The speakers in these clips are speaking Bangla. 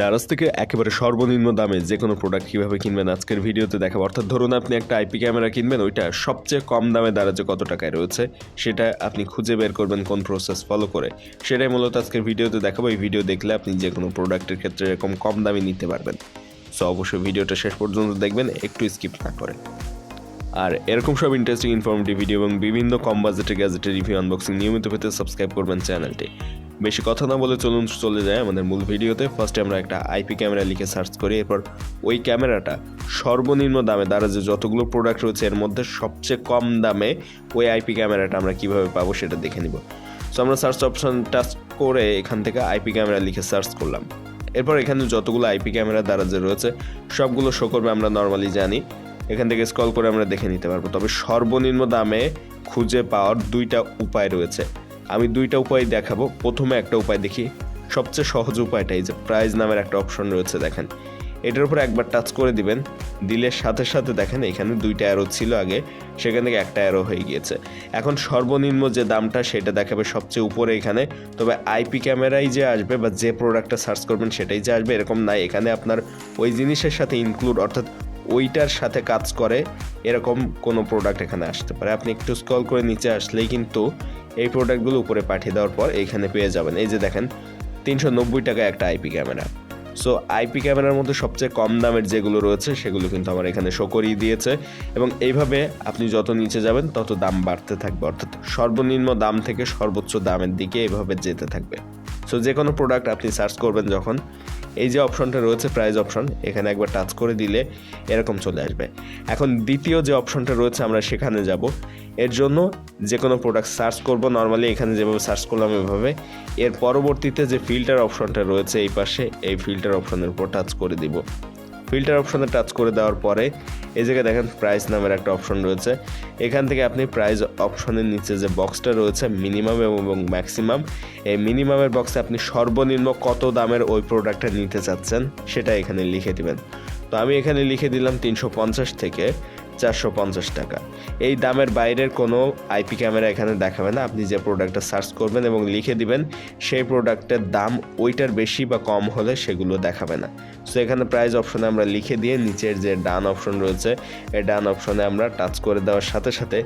দারাজ থেকে একেবারে সর্বনিম্ন দামে যে কোনো প্রোডাক্ট কীভাবে কিনবেন আজকের ভিডিওতে দেখাবো। অর্থাৎ ধরুন আপনি একটা আইপি ক্যামেরা কিনবেন, ওইটা সবচেয়ে কম দামে দারাজে কত টাকায় রয়েছে, সেটা আপনি খুঁজে বের করবেন কোন প্রসেস ফলো করে। সেটাই মূলত আজকের ভিডিওতে দেখাবো। এই ভিডিও দেখলে আপনি যে কোনো প্রোডাক্টের ক্ষেত্রে এরকম কম দামে নিতে পারবেন। সো অবশ্যই ভিডিওটা শেষ পর্যন্ত দেখবেন, একটু স্কিপ না করে আর এরকম সব ইন্টারেস্টিং ইনফরমেটিভ ভিডিও এবং বিভিন্ন কম বাজেটের গ্যাজেটের রিভিউ আনবক্সিং নিয়মিত পেতে সাবস্ক্রাইব করবেন চ্যানেলটি। বেশি কথা না বলে চলুন চলে যায় আমাদের মূল ভিডিওতে। ফার্স্টে আমরা একটা আইপি ক্যামেরা লিখে সার্চ করি, এরপর ওই ক্যামেরাটা সর্বনিম্ন দামে দ্বারা যে যতগুলো প্রোডাক্ট রয়েছে, এর মধ্যে সবচেয়ে কম দামে ওই আইপি ক্যামেরাটা আমরা কীভাবে পাবো সেটা দেখে নিব। সো আমরা সার্চ অপশন টাচ করে এখান থেকে আইপি ক্যামেরা লিখে সার্চ করলাম। এরপর এখানে যতগুলো আইপি ক্যামেরা দ্বারা যে রয়েছে, সবগুলো শো করবে আমরা নর্মালি জানি। এখান থেকে স্ক্রল করে আমরা দেখে নিতে পারব। তবে সর্বনিম্ন দামে খুঁজে পাওয়ার দুইটা উপায় রয়েছে। আমি দুইটা উপায় দেখাবো। প্রথমে একটা উপায় দেখি। সবচেয়ে সহজ উপায়টা এই যে প্রাইজ নামের একটা অপশন রয়েছে, দেখেন। এটার উপর একবার টাচ করে দিবেন। দিলে সাথে সাথে দেখেন এখানে দুইটা অ্যারো ছিল আগে, সেখান থেকে একটা অ্যারো হয়ে গিয়েছে। এখন সর্বনিম্ন যে দামটা সেটা দেখাবে সবচেয়ে উপরে এখানে। তবে আইপি ক্যামেরাই যে আসবে বা যে প্রোডাক্টটা সার্চ করবেন সেটাই যে আসবে, এরকম নাই। এখানে আপনার ওই জিনিসের সাথে ইনক্লুড অর্থাৎ ওইটার সাথে কাজ করে, এরকম কোনো প্রোডাক্ট এখানে আসতে পারে। আপনি একটু স্ক্রল করে নিচে আসলেই কিন্তু এই প্রোডাক্টগুলো উপরে পাঠিয়ে দেওয়ার পর এইখানে পেয়ে যাবেন। এই যে দেখেন, তিনশো নব্বই টাকা একটা আইপি ক্যামেরা সো আইপি ক্যামেরার মধ্যে সবচেয়ে কম দামের যেগুলো রয়েছে, সেগুলো কিন্তু আমার এখানে শো করিয়ে দিয়েছে। এবং এইভাবে আপনি যত নিচে যাবেন, তত দাম বাড়তে থাকবে। অর্থাৎ সর্বনিম্ন দাম থেকে সর্বোচ্চ দামের দিকে এভাবে যেতে থাকবে। সো যে কোনো প্রোডাক্ট আপনি সার্চ করবেন যখন, এই যে অপশনটা রয়েছে প্রাইস অপশন এখানে একবার টাচ করে দিলে এরকম চলে আসবে। এখন দ্বিতীয় যে অপশনটা রয়েছে, আমরা সেখানে যাব। এর জন্য যে কোনো প্রোডাক্ট সার্চ করব নর্মালি এখানে যেভাবে সার্চ করলাম এভাবে। এর পরবর্তীতে যে ফিল্টার অপশনটা রয়েছে, এই পাশে এই ফিল্টার অপশনের উপর টাচ করে দিব। ফিল্টার অপশনে টাচ করে দেওয়ার পরে, এই জায়গায় দেখেন প্রাইস নামের একটা অপশন রয়েছে। এখান থেকে আপনি প্রাইস অপশনের নিচে যে বক্সটা রয়েছে মিনিমাম এবং ম্যাক্সিমাম এই মিনিমামের বক্সে আপনি সর্বনিম্ন কত দামের ওই প্রোডাক্টটা নিতে চাচ্ছেন, সেটা এখানে লিখে দিবেন। তো আমি এখানে লিখে দিলাম তিনশো পঞ্চাশ থেকে চারশো পঞ্চাশ টাকা। এই দামের বাইরের কোনো আইপি ক্যামেরা এখানে দেখাবে না। আপনি যে প্রোডাক্টটা সার্চ করবেন এবং লিখে দিবেন, সেই প্রোডাক্টের দাম ওইটার বেশি বা কম হলে সেগুলো দেখাবে না। সো এখানে প্রাইস অপশনে আমরা লিখে দিয়ে নিচের যে ডান অপশন রয়েছে, এই ডান অপশনে আমরা টাচ করে দেওয়ার সাথে সাথে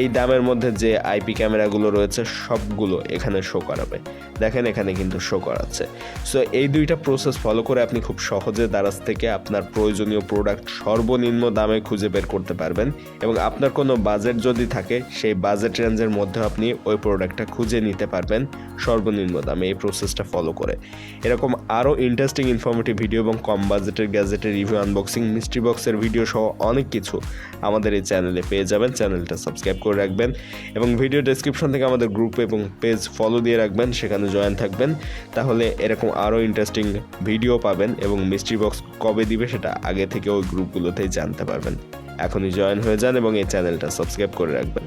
এই দামের মধ্যে যে আইপি ক্যামেরাগুলো রয়েছে, সবগুলো এখানে শো করাবে। দেখেন এখানে কিন্তু শো করাচ্ছে। সো এই দুইটা প্রসেস ফলো করে আপনি খুব সহজে দারাজ থেকে আপনার প্রয়োজনীয় প্রোডাক্ট সর্বনিম্ন দামে খুঁজে বের করতে পারবেন এবং আপনার কোনো বাজেট যদি থাকে, সেই বাজেট রেঞ্জের মধ্যে আপনি ওই প্রোডাক্টটা খুঁজে নিতে পারবেন সর্বনিম্ন দামে এই প্রসেসটা ফলো করে। এরকম আরও ইন্টারেস্টিং ইনফরমেটিভ ভিডিও এবং কম বাজেটের গ্যাজেটের রিভিউ আনবক্সিং মিস্ট্রি বক্সের ভিডিও সহ অনেক কিছু আমাদের এই চ্যানেলে পেয়ে যাবেন। চ্যানেলটা সাবস্ক্রাইব করে রাখবেন এবং ভিডিও ডেসক্রিপশন থেকে আমাদের গ্রুপ এবং পেজ ফলো দিয়ে রাখবেন, সেখানে জয়েন থাকবেন। তাহলে এরকম আরও ইন্টারেস্টিং ভিডিও পাবেন এবং মিস্ট্রি বক্স কবে দিবে সেটা আগে থেকে ওই গ্রুপগুলোতেই জানতে পারবেন। এখনই জয়েন হয়ে যান এবং এই চ্যানেলটা সাবস্ক্রাইব করে রাখবেন।